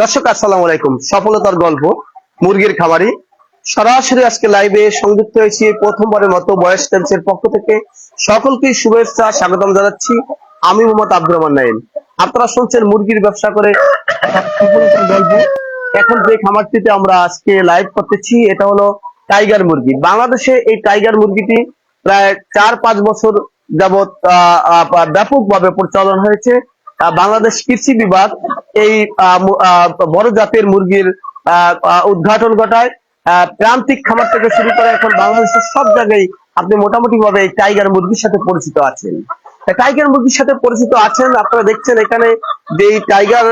দর্শক, আসসালামু আলাইকুম। সফলতার গল্প, মুরগির খামারি। সরাসরি আজকে লাইভে সংযুক্ত হয়েছি প্রথমবারের মতো বয়স টাইমসের পক্ষ থেকে। সকলকে শুভেচ্ছা, স্বাগতম জানাচ্ছি আমি মোহাম্মদ আব্দুর রহমান নাইম আপনারা শুনছেন মুরগির ব্যবসা করে গল্প। এখন যে খামারটিতে আমরা আজকে লাইভ করতেছি, এটা হলো টাইগার মুরগি। বাংলাদেশে এই টাইগার মুরগিটি প্রায় চার পাঁচ বছর যাবৎ ব্যাপকভাবে প্রচলন হয়েছে। বাংলাদেশ কৃষি বিভাগ এই বড় জাতের মুরগির উদ্ঘাটন ঘটায় প্রান্তিক খামার থেকে শুরু করে এখন বাংলাদেশের সব জায়গায় আপনি মোটামুটি ভাবে এই টাইগার মুরগির সাথে পরিচিত আছেন টাইগার মুরগির সাথে পরিচিত আছেন, আপনারা দেখছেন এখানে যে টাইগার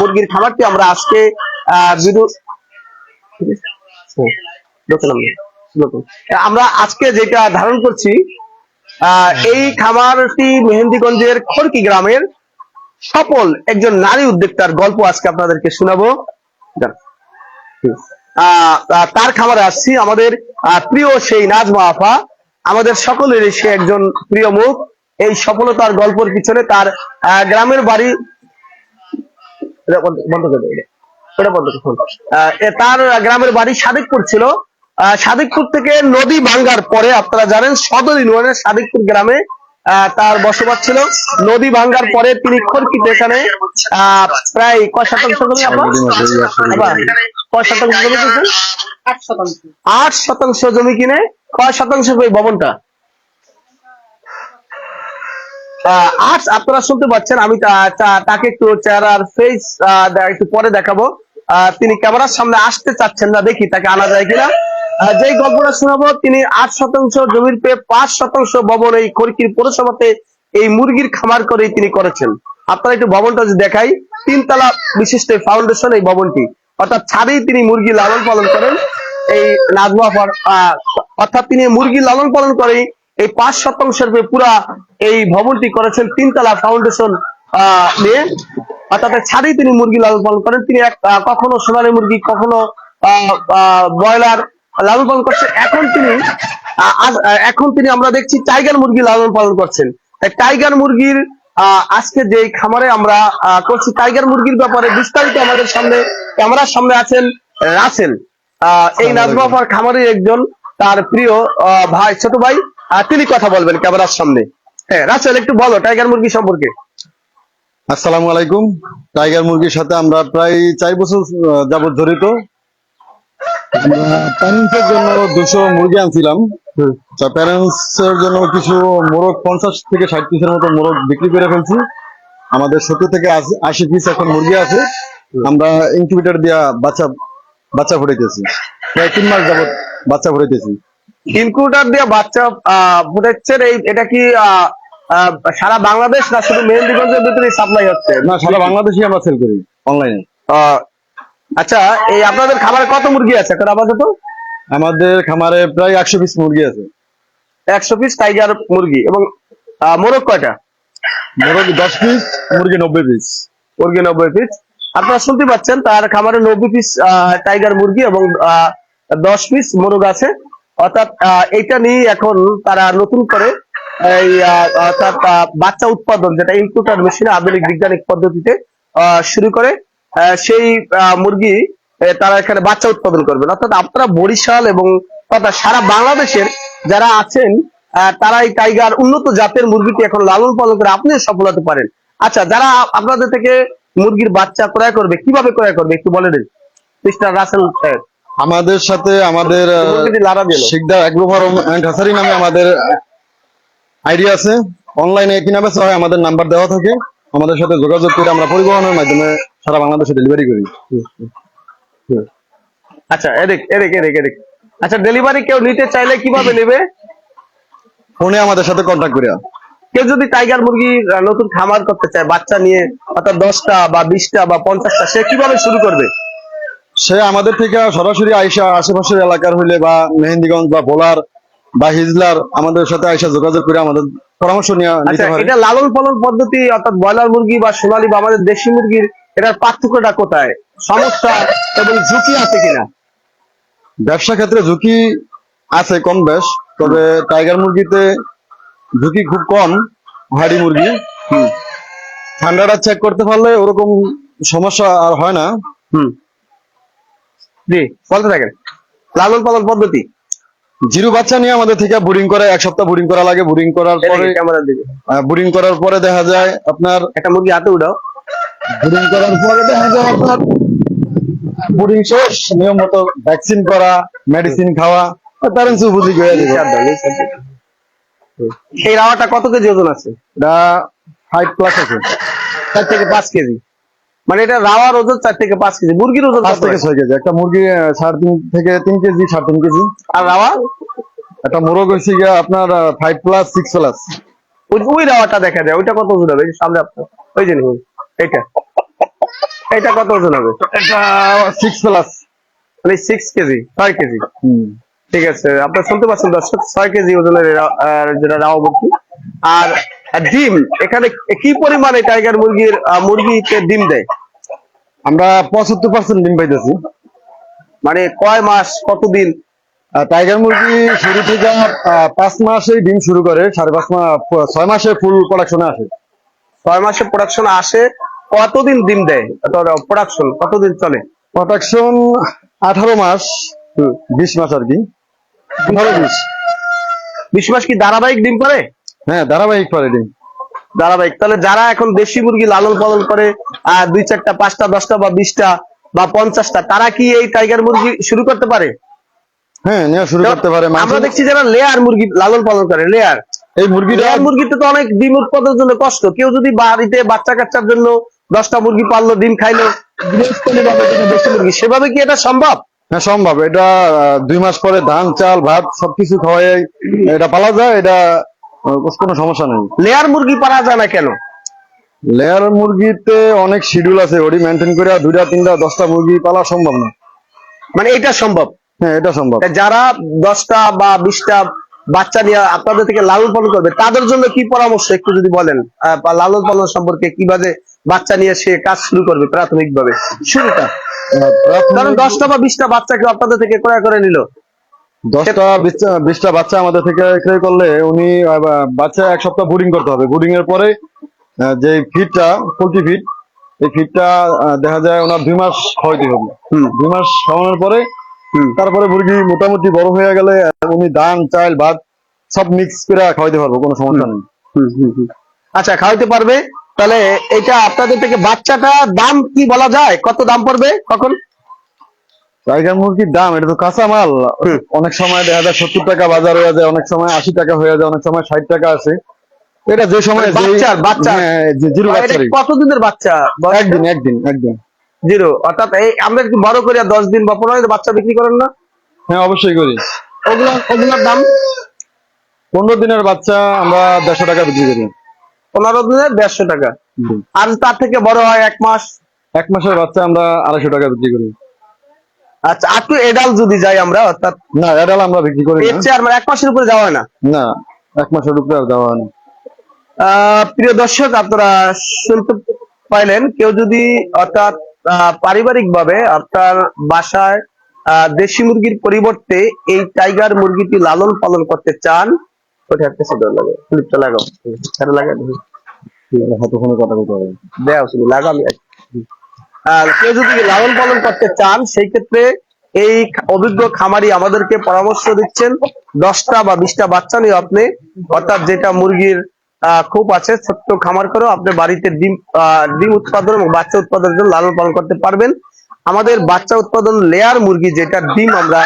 মুরগির খামারটি আমরা আজকে। আমরা আজকে যেটা ধারণ করছি এই খামারটি মেহেন্দিগঞ্জের খড়কি গ্রামের সফল একজন নারী উদ্যোক্তার গল্প আজকে আপনাদেরকে শোনাবো। তার খামারে আসছি। আমাদের প্রিয় সেই নাজমা আফা, আমাদের সকলেরই সে একজন প্রিয় মুখ। এই সফলতার গল্পের পিছনে তার গ্রামের বাড়ি বন্ধ করে তার গ্রামের বাড়ি সাদিকপুর ছিল। সাদিকপুর থেকে নদী ভাঙ্গার পরে, আপনারা জানেন, সদর ইউনিয়নের সাদিকপুর গ্রামে তার বসবাস ছিল নদী ভাঙ্গার পরে তিনি খড়কিতে এখানে আহ, প্রায় কয় শতাংশ জমি কয় শতাংশ জমি কিনছেন? আট শতাংশ জমি কিনে কয় শতাংশ ভবনটা? আহ, আজ আপনারা শুনতে পাচ্ছেন আমি তাকে একটু চেহারার ফেস একটু পরে দেখাবো। আহ, তিনি ক্যামেরার সামনে আসতে চাচ্ছেন না দেখি তাকে আনা যায় কিনা। যেই গল্পটা শোনাবো, তিনি আট শতাংশ জমির পেয়ে পাঁচ শতাংশ ভবন এই খড়কির পৌরসভাতে এই মুরগির খামার করে তিনি করেছেন। আপনারা একটু ভবনটা যদি দেখাই, তিনতলা বিশিষ্ট ফাউন্ডেশন এই ভবনটি। অর্থাৎ ছাদেই তিনি মুরগি লালন পালন করেন। এই নাজমা অর্থাৎ তিনি মুরগি লালন পালন করে এই পাঁচ শতাংশের পুরা এই ভবনটি করেছেন তিনতলা ফাউন্ডেশন নিয়ে। অর্থাৎ ছাদেই তিনি মুরগি লালন পালন করেন। তিনি কখনো সোনালী মুরগি, কখনো ব্রয়লার লালন পালন করছেন। এখন তিনি এখন তিনি আমরা দেখছি টাইগার মুরগি লালন পালন করছেন। তাই টাইগার মুরগির আজকে যে খামারে আমরা করছি টাইগার মুরগির ব্যাপারে বিস্তারিত আমাদের সামনে ক্যামেরার সামনে আছেন রাসেল। এই নাজমাফার খামারের একজন তার প্রিয় আহ, ভাই ছোট ভাই। তিনি কথা বলবেন ক্যামেরার সামনে। হ্যাঁ রাসেল একটু বলো টাইগার মুরগি সম্পর্কে। আসসালামু আলাইকুম। টাইগার মুরগির সাথে আমরা প্রায় চার বছর যাবত জড়িত। প্যারেন্টসের জন্য দুশো মুরগি আনছিলাম। প্যারেন্টস এর জন্য কিছু মোরগ পঞ্চাশ থেকে ষাট পিসের মতো মোরগ বিক্রি করে ফেলছি। আমাদের সত্তর থেকে আশি- পিস এখন মুরগি আছে। আমরা ইনকিউবেটর দিয়া বাচ্চা বাচ্চা ফুটাইতেছি। প্রায় তিন মাস যাবত বাচ্চা ফুটাইতেছি। ইনকিউটার দিয়া বাচ্চা আহ, ফুটাচ্ছেন এই এটা কি সারা বাংলাদেশ না শুধু মেহেন্দিগঞ্জের ভিতরে সাপ্লাই হচ্ছে? না সারা বাংলাদেশই আমরা সেল করি অনলাইনে আচ্ছা এই আপনাদের খাবারে কত মুরগি আছে? এখন আপাতত আমাদের খামারে প্রায় একশো পিস মুরগি আছে। একশো পিস টাইগার মুরগি এবং মোরগ কয়টা? মোরগ দশ পিস মুরগি নব্বই পিস। মুরগি নব্বই পিস। আপনারা শুনতে পাচ্ছেন তার খামারে নব্বই পিস টাইগার মুরগি এবং দশ পিস মোরগ আছে। অর্থাৎ এইটা নিয়ে এখন তারা নতুন করে এই অর্থাৎ বাচ্চা উৎপাদন যেটা ইনপুটার মেশিনে আধুনিক বিজ্ঞানিক পদ্ধতিতে আহ, শুরু করে। সেই মুরগি তারা এখানে বাচ্চা উৎপাদন করবেন। অর্থাৎ আপনারা বরিশাল এবং তথা সারা বাংলাদেশের যারা আছেন তারা এই টাইগার উন্নত জাতের মুরগিটি এখন লালন পালন করে আপনি সফল হতে পারেন। আচ্ছা যারা আপনাদের থেকে মুরগির বাচ্চা ক্রয় করবে কীভাবে ক্রয় করবে একটু বলে দিন? মিস্টার রাসেল সাহেব। আমাদের সাথে আমাদের শিকদার অ্যাগ্রো ফার্ম নামে আমাদের আইডিয়া আছে। অনলাইনে কিনা বেচা হয় আমাদের নাম্বার দেওয়া থাকে। আমাদের সাথে যোগাযোগ করে আমরা পরিবহনের মাধ্যমে সারা বাংলাদেশে ডেলিভারি করি। আচ্ছা এদিক এদিক এদিক এদিক। আচ্ছা ডেলিভারি কেউ নিতে চাইলে কীভাবে নেবে? ফোনে আমাদের সাথে কন্ট্যাক্ট করিয়া। কেউ যদি টাইগার মুরগি নতুন খামার করতে চায় বাচ্চা নিয়ে অর্থাৎ দশটা বা বিশটা বা পঞ্চাশটা সে কীভাবে শুরু করবে? সে আমাদের থেকে সরাসরি আইসা আশেপাশের এলাকার হইলে বা মেহেন্দিগঞ্জ বা ভোলার বা হিজলার আমাদের সাথে আইসা যোগাযোগ করে আমাদের পরামর্শ নিয়ে আচ্ছা নিতে এটা লালন পালন পদ্ধতি অর্থাৎ ব্রয়লার মুরগি বা সোনালী বা আমাদের দেশি মুরগির এটার পার্থক্যটা কোথায়? সমস্যা এবং ঝুঁকি আছে কিনা? ব্যবসা ক্ষেত্রে ঝুঁকি আছে কম বেশ তবে টাইগার মুরগিতে ঝুঁকি খুব কম হাড়ি মুরগি। ঠান্ডাটা চেক করতে পারলে ওরকম সমস্যা আর হয় না। হুম। জি বলতে থাকেন। লালন পালন পদ্ধতি? জিরো বাচ্চা নিয়ে আমাদের থেকে বোরিং করে এক সপ্তাহ বোরিং করা লাগে বোরিং করার পরে ক্যামেরার দিকে বোরিং করার পরে দেখা যায় আপনার একটা মুরগি হাতে উঠাও। বোরিং করার পরে দেখা যায় আপনার বোরিং শেষ নিয়ম মতো ভ্যাকসিন করা মেডিসিন খাওয়া চার দাও। হুম। এই রাওয়াটা কত কেজি ওজন আছে? এটা ফাইভ প্লাস আছে। চার থেকে পাঁচ কেজি। মানে এটা রাওয়ার ওজন চার থেকে পাঁচ কেজি মুরগির ওজন পাঁচ থেকে ছয় কেজি। একটা মুরগি সাড়ে তিন থেকে তিন কেজি সাড়ে তিন কেজি। আর রাওয়া? একটা মোরগ হয়েছে গিয়ে আপনার ফাইভ প্লাস সিক্স প্লাস ওই ওই রাওয়াটা দেখা যায় ওইটা কত ওজন হবে? সামনে আপনার ওই যে নিন, এইটা। এটা কত ওজন হবে? এটা সিক্স প্লাস মানে সিক্স কেজি ছয় কেজি। ঠিক আছে আপনার শুনতে পাচ্ছেন দর্শক ছয় কেজি ওজনের যেটা রাওয়া মুরগি। আর ডিম এখানে কি পরিমাণে টাইগার মুরগির মুরগিতে ডিম দেয়? আমরা পঁচাত্তর পার্সেন্ট ডিম পাইতেছি। মানে কয় মাস কতদিন? টাইগার মুরগি শুরু থেকে পাঁচ মাসে ডিম শুরু করে সাড়ে পাঁচ মাস ছয় মাসে ফুল প্রোডাকশনে আসে। ছয় মাসে প্রোডাকশন আসে কতদিন ডিম দেয়? প্রোডাকশন কতদিন চলে? প্রোডাকশন আঠারো মাস বিশ মাস আর কি। আঠারো বিশ বিশ মাস কি ধারাবাহিক ডিম করে হ্যাঁ ধারাবাহিক ডিম ধারাবাহিক। তাহলে যারা এখন দেশি মুরগি লালন পালন করে আহ, দুই চারটা পাঁচটা দশটা বা বিশটা বা পঞ্চাশটা তারা কি এই টাইগার মুরগি শুরু করতে পারে? হ্যাঁ শুরু করতে পারে আমরা দেখছি যারা লেয়ার মুরগি লালন পালন করে লেয়ার এই মুরগিটা লেয়ার মুরগিতে তো অনেক ডিম উৎপাদনের জন্য কষ্ট। কেউ যদি বাড়িতে বাচ্চা কাচ্চার জন্য দশটা মুরগি পাললো ডিম খাইলো দেশি মুরগি সেভাবে কি এটা সম্ভব? হ্যাঁ সম্ভব। এটা দুই মাস পরে ধান চাল ভাত সবকিছু খাওয়াই এটা পালা যায় এটা কোনো সমস্যা নেই। লেয়ার মুরগি পারা যায় না কেন? লেয়ার মুরগিতে অনেক শিডিউল আছে ওটি মেনটেন করে দুইটা তিনটা দশটা মুরগি পালা সম্ভব না। মানে এটা সম্ভব? হ্যাঁ এটা সম্ভব। যারা দশটা বা বিশটা বাচ্চা নিয়ে আপনাদের থেকে লালন পালন করবে তাদের জন্য কি পরামর্শ একটু যদি বলেন? লালন পালন সম্পর্কে কীভাবে বাচ্চা নিয়ে সে কাজ শুরু করবে প্রাথমিক ভাবে শুরুটা। কারণ দশটা বা বিশটা বাচ্চা কেউ আপনাদের থেকে ক্রয় করে নিল। দশটা বিশটা- বাচ্চা আমাদের থেকে ক্রয় করলে উনি বাচ্চা এক সপ্তাহ বোর্ডিং করতে হবে। বোর্ডিং এর পরে যে ফিডটা পোলট্রি ফিড এই ফিডটা দেখা যায় ওনার দুই মাস খাওয়াইতে হবে। দুই মাস খাওয়ানোর পরে তারপরে মুরগি মোটামুটি বড় হয়ে গেলে উনি ধান চাল ভাত সব মিক্স করে খাওয়াইতে পারব কোনো সমস্যা নেই। হুম, হুম, হুম। আচ্ছা খাওয়াইতে পারবে। তাহলে এটা আপনাদের থেকে বাচ্চাটা দাম কি বলা যায়? কত দাম পড়বে কখন? টাইগার মুরগির দাম এটা তো কাঁচা মাল। অনেক সময় দেখা যায় সত্তর টাকা বাজার হয়ে যায় অনেক সময় আশি টাকা হয়ে যায় অনেক সময় ষাট টাকা আছে। এটা যে সময় বাচ্চার, বাচ্চার? হ্যাঁ, জিরো কতদিনের বাচ্চা? একদিন একদিন একদিন। জিরো। অর্থাৎ এই আমরা একটু বড় করে দশ দিন বা পনেরো দিন বাচ্চা বিক্রি করেন না? হ্যাঁ অবশ্যই করি। ওগুলো ওগুলোর দাম? পনেরো দিনের বাচ্চা আমরা দেড়শো টাকা বিক্রি করি। পনেরো দিনের দেড়শো টাকা। আর তার থেকে বড় হয় এক মাস? এক মাসের বাচ্চা আমরা আড়াইশো টাকা বিক্রি করি। আচ্ছা আর এডাল যদি যাই আমরা অর্থাৎ না এডাল আমরা বিক্রি করি এর না আর মানে এক মাসের উপরে যাওয়া হয় না না এক মাসের উপরে আর দেওয়া হয় না প্রিয় দর্শক আপনারা শুনতে পাইলেন কেউ যদি অর্থাৎ পারিবারিক ভাবে আপনার বাসায় আহ, দেশি মুরগির পরিবর্তে এই টাইগার মুরগিটি লালন পালন করতে চান ওটা একটা সেটা লাগে ক্লিপটা লাগাও লাগা হবে দেওয়া লাগামি আর কেউ যদি লালন পালন করতে চান, সেই ক্ষেত্রে এই অভিজ্ঞ খামারি আমাদেরকে পরামর্শ দিচ্ছেন। দশটা বা বিশটা বাচ্চা নিয়ে আপনি, অর্থাৎ যেটা মুরগির খুব আছে, ছোট্ট খামার করেও আপনি বাড়িতে ডিম ডিম উৎপাদন এবং বাচ্চা উৎপাদনের জন্য লালন পালন করতে পারবেন। আমাদের বাচ্চা উৎপাদন লেয়ার মুরগি, যেটা ডিম আমরা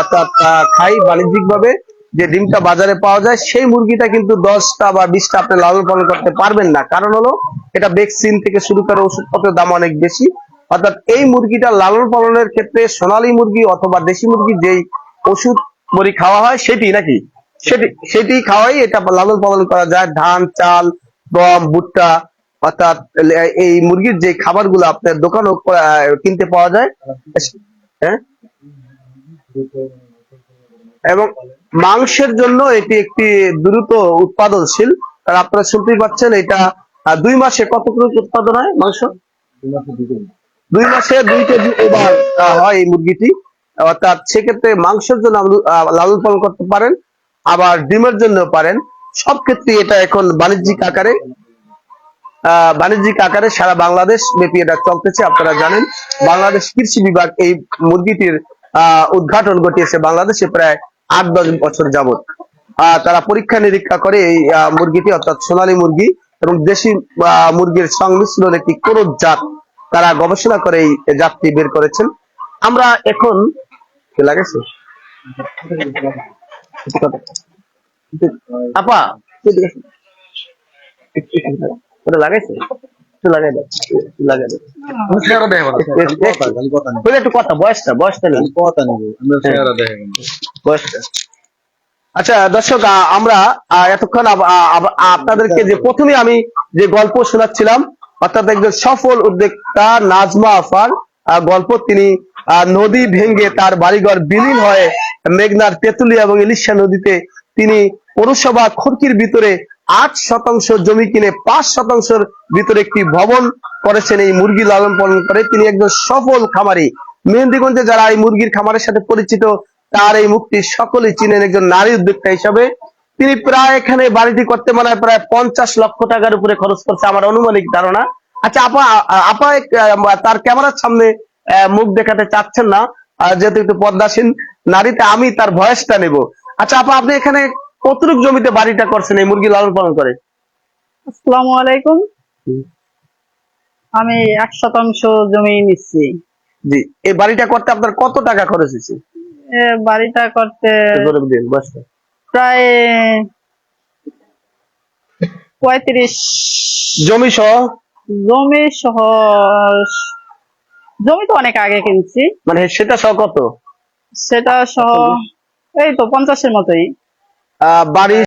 অর্থাৎ খাই বাণিজ্যিক ভাবে যে ডিমটা বাজারে পাওয়া যায় সেই মুরগিটা কিন্তু দশটা বা বিশটা আপনি লালন পালন করতে পারবেন না। কারণ হলো এটা ভ্যাকসিন থেকে শুরু করে ওষুধপত্রের দাম অনেক বেশি। অর্থাৎ এই মুরগিটা লালন পালনের ক্ষেত্রে সোনালী মুরগি অথবা দেশি মুরগি যেই ওষুধ বড়ি খাওয়া হয় সেটি নাকি? সেটি সেটি খাওয়াই এটা লালন পালন করা যায়। ধান চাল গম ভুট্টা অর্থাৎ এই মুরগির যে খাবারগুলো আপনার দোকানও আহ, কিনতে পাওয়া যায়। হ্যাঁ? এবং মাংসের জন্য এটি একটি দ্রুত উৎপাদনশীল। কারণ আপনারা শুনতেই পাচ্ছেন এটা দুই মাসে কতটুকু উৎপাদন হয় মাংস? দুই মাসে দুই কেজি। ওভার হয় এই মুরগিটি। অর্থাৎ সেক্ষেত্রে মাংসের জন্য লালন পালন করতে পারেন আবার ডিমের জন্য পারেন। সব ক্ষেত্রে এটা এখন বাণিজ্যিক আকারে আহ, বাণিজ্যিক আকারে সারা বাংলাদেশ ব্যাপী এটা চলতেছে আপনারা জানেন। বাংলাদেশ কৃষি বিভাগ এই মুরগিটির আহ, উদ্ঘাটন ঘটিয়েছে বাংলাদেশে প্রায় আট দশ বছর যাবত তারা পরীক্ষা নিরীক্ষা করে এই মুরগিটি, অর্থাৎ সোনালী মুরগি এবং দেশি মুরগির সংমিশ্রণ একটি ক্রোধ জাত তারা গবেষণা করে এই জাতটি বের করেছেন। আমরা এখন লাগেছে? আপা লাগাইছে লাগাই দাও একটু লাগাই দাও। বলে একটু কথা বয়সটা বয়সটা নেই। বয়সটা। আচ্ছা দর্শক আমরা এতক্ষণ আপনাদেরকে যে প্রথমে আমি যে গল্প শোনাচ্ছিলাম অর্থাৎ একজন সফল উদ্যোক্তা নাজমা আফার গল্প তিনি আহ, নদী ভেঙ্গে তার বাড়িঘর বিলীন হয়ে মেঘনার তেঁতুলিয়া এবং ইলিশা নদীতে তিনি পৌরসভা খুরকির ভিতরে আট শতাংশ জমি কিনে পাঁচ শতাংশের ভিতরে একটি ভবন করেছেন এই মুরগি লালন পালন করে। তিনি একজন সফল খামারি। মেহেন্দিগঞ্জে যারা এই মুরগির খামারের সাথে পরিচিত, তার এই মুক্তি সকলেই চিনেন একজন নারী উদ্যোক্তা হিসাবে। তিনি প্রায় এখানে বাড়িটি করতে মানে প্রায় পঞ্চাশ লক্ষ টাকার উপরে খরচ করছে আমার অনুমানিক ধারণা। আচ্ছা আপা আপা তার ক্যামেরার সামনে মুখ দেখাতে চাচ্ছেন না। যেহেতু একটু পদ্মাসীন নারীতে আমি তার ভয়েসটা নেব। আচ্ছা আপা, আপনি এখানে কতটুক জমিতে বাড়িটা করছেন এই মুরগি লালন পালন করে? আসসালামু আলাইকুম। আমি এক শতাংশ জমি নিচ্ছি। জি এই বাড়িটা করতে আপনার কত টাকা খরচ হয়েছে? বাড়িটা করতে প্রায় পঁয়ত্রিশ। জমি সহ? জমি সহ জমি তো অনেক আগে কিনছি। মানে সেটা সহ কত? সেটা সহ এই তো পঞ্চাশের মতোই। বাড়ি